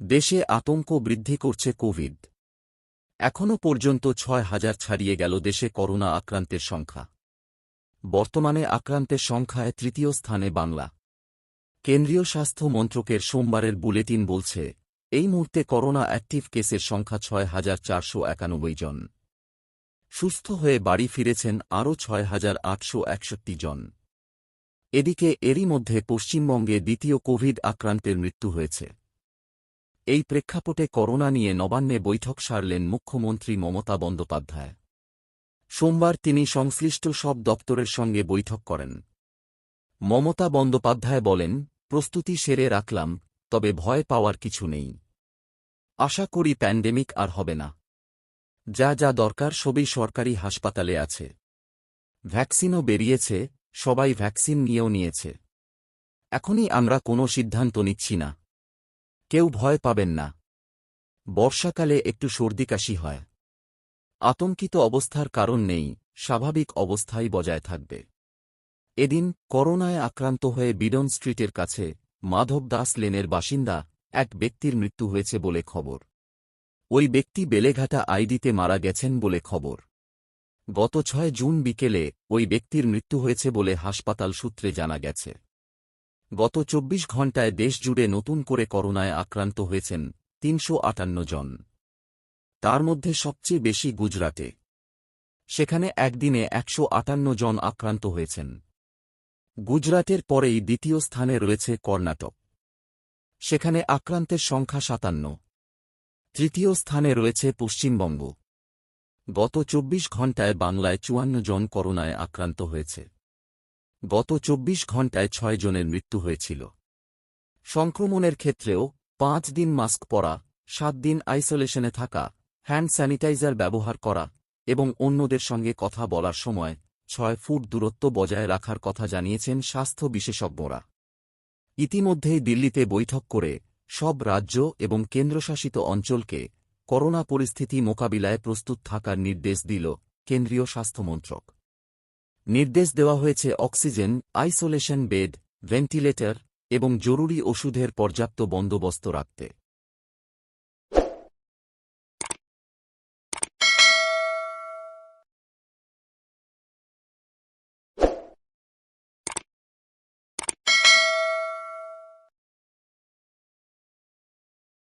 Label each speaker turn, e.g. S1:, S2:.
S1: দেশে আতঙ্ক বৃদ্ধি করছে কোভিড। এখনও পর্যন্ত ছয় হাজার ছাড়িয়ে গেল দেশে করোনা আক্রান্তের সংখ্যা। বর্তমানে আক্রান্তের সংখ্যায় তৃতীয় স্থানে বাংলা। কেন্দ্রীয় স্বাস্থ্য মন্ত্রকের সোমবারের বুলেটিন বলছে, এই মুহূর্তে করোনা অ্যাক্টিভ কেসের সংখ্যা ছয় হাজার চারশো একানব্বই জন। সুস্থ হয়ে বাড়ি ফিরেছেন আরও ছয় হাজার আটশো একষট্টি জন। এদিকে এরই মধ্যে পশ্চিমবঙ্গে দ্বিতীয় কোভিড আক্রান্তের মৃত্যু হয়েছে। এই প্রেক্ষাপটে করোনা নিয়ে নবান্নে বৈঠক সারলেন মুখ্যমন্ত্রী মমতা বন্দ্যোপাধ্যায়। সোমবার তিনি সংশ্লিষ্ট সব দপ্তরের সঙ্গে বৈঠক করেন। মমতা বন্দ্যোপাধ্যায় বলেন, প্রস্তুতি সেরে রাখলাম, তবে ভয় পাওয়ার কিছু নেই। আশা করি প্যান্ডেমিক আর হবে না। যা যা দরকার সবই সরকারি হাসপাতালে আছে। ভ্যাকসিনও বেরিয়েছে, সবাই ভ্যাকসিন নিয়েও নিয়েছে। এখনই আমরা কোনো সিদ্ধান্ত নিচ্ছি না। কেউ ভয় পাবেন না। বর্ষাকালে একটু সর্দিকাশি হয়। আতঙ্কিত অবস্থার কারণ নেই, স্বাভাবিক অবস্থাই বজায় থাকবে। এদিন করোনায় আক্রান্ত হয়ে বিডন স্ট্রিটের কাছে মাধব দাস লেনের বাসিন্দা এক ব্যক্তির মৃত্যু হয়েছে বলে খবর। ওই ব্যক্তি বেলেঘাটা আইডিতে মারা গেছেন বলে খবর। গত ছয় জুন বিকেলে ওই ব্যক্তির মৃত্যু হয়েছে বলে হাসপাতাল সূত্রে জানা গেছে। গত চব্বিশ ঘণ্টায় দেশজুড়ে নতুন করে করোনায় আক্রান্ত হয়েছেন তিনশো আটান্ন জন। তার মধ্যে সবচেয়ে বেশি গুজরাটে। সেখানে একদিনে একশো আটান্ন জন আক্রান্ত হয়েছেন। গুজরাটের পরেই দ্বিতীয় স্থানে রয়েছে কর্ণাটক। সেখানে আক্রান্তের সংখ্যা সাতান্ন। তৃতীয় স্থানে রয়েছে পশ্চিমবঙ্গ। গত চব্বিশ ঘণ্টায় বাংলায় চুয়ান্ন জন করোনায় আক্রান্ত হয়েছে। গত চব্বিশ ঘণ্টায় ছয় জনের মৃত্যু হয়েছিল। সংক্রমণের ক্ষেত্রেও পাঁচ দিন মাস্ক পরা, সাত দিন আইসোলেশনে থাকা, হ্যান্ড স্যানিটাইজার ব্যবহার করা এবং অন্যদের সঙ্গে কথা বলার সময় ছয় ফুট দূরত্ব বজায় রাখার কথা জানিয়েছেন স্বাস্থ্য বিশেষজ্ঞরা। ইতিমধ্যেই দিল্লিতে বৈঠক করে সব রাজ্য এবং কেন্দ্রশাসিত অঞ্চলকে করোনা পরিস্থিতি মোকাবিলায় প্রস্তুত থাকার নির্দেশ দিল কেন্দ্রীয় স্বাস্থ্যমন্ত্রক নির্দেশ দেওয়া হয়েছে অক্সিজেন আইসোলেশন বেড ভেন্টিলেটর এবং জরুরি ওষুধের পর্যাপ্ত বন্দোবস্ত রাখতে।